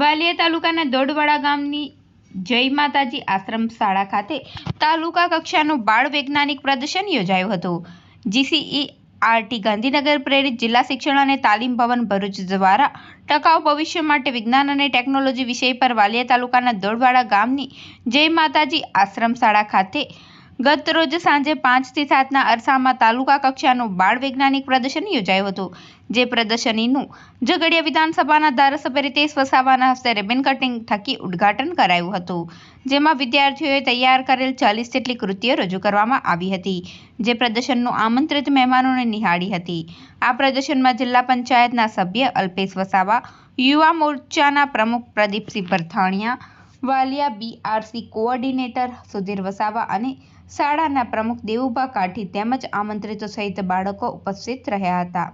વાલિયા તાલુકાના દોડવાડા ગામની જય માતાજી આશ્રમ શાળા ખાતે તાલુકા કક્ષાનું બાળ વૈજ્ઞાનિક પ્રદર્શન યોજાયું હતું. જીસીઈ આરટી ગાંધીનગર પ્રેરિત જિલ્લા શિક્ષણ અને તાલીમ ભવન ભરૂચ દ્વારા ટકાઉ ભવિષ્ય માટે વિજ્ઞાન અને ટેકનોલોજી વિષય પર વાલિયા તાલુકાના દોડવાડા ગામની જય માતાજી આશ્રમ શાળા ખાતે ગત રોજ સાંજે પાંચથી સાતના અરસામાં તાલુકા કક્ષાનું બાળ વૈજ્ઞાનિક પ્રદર્શન યોજાયું હતું. જે પ્રદર્શનીનું ઝઘડિયા વિધાનસભાના ધારાસભ્ય રીતેશ વસાવાના હસ્તે રિબન કટિંગ થકી ઉદ્ઘાટન કરાયું હતું. જેમાં વિદ્યાર્થીઓએ તૈયાર કરેલ ચાલીસ જેટલી કૃતિઓ રજૂ કરવામાં આવી હતી, જે પ્રદર્શનનું આમંત્રિત મહેમાનોને નિહાળી હતી. આ પ્રદર્શનમાં જિલ્લા પંચાયતના સભ્ય અલ્પેશ વસાવા, યુવા મોરચાના પ્રમુખ પ્રદીપસિંહ પરથાણિયા વાલિયા બીઆરસી કોઓર્ડિનેટર સુધીર વસાવા અને શાળાના પ્રમુખ દેવુભા કાઠી તેમજ આમંત્રિતો સહિત બાળકો ઉપસ્થિત રહ્યા હતા.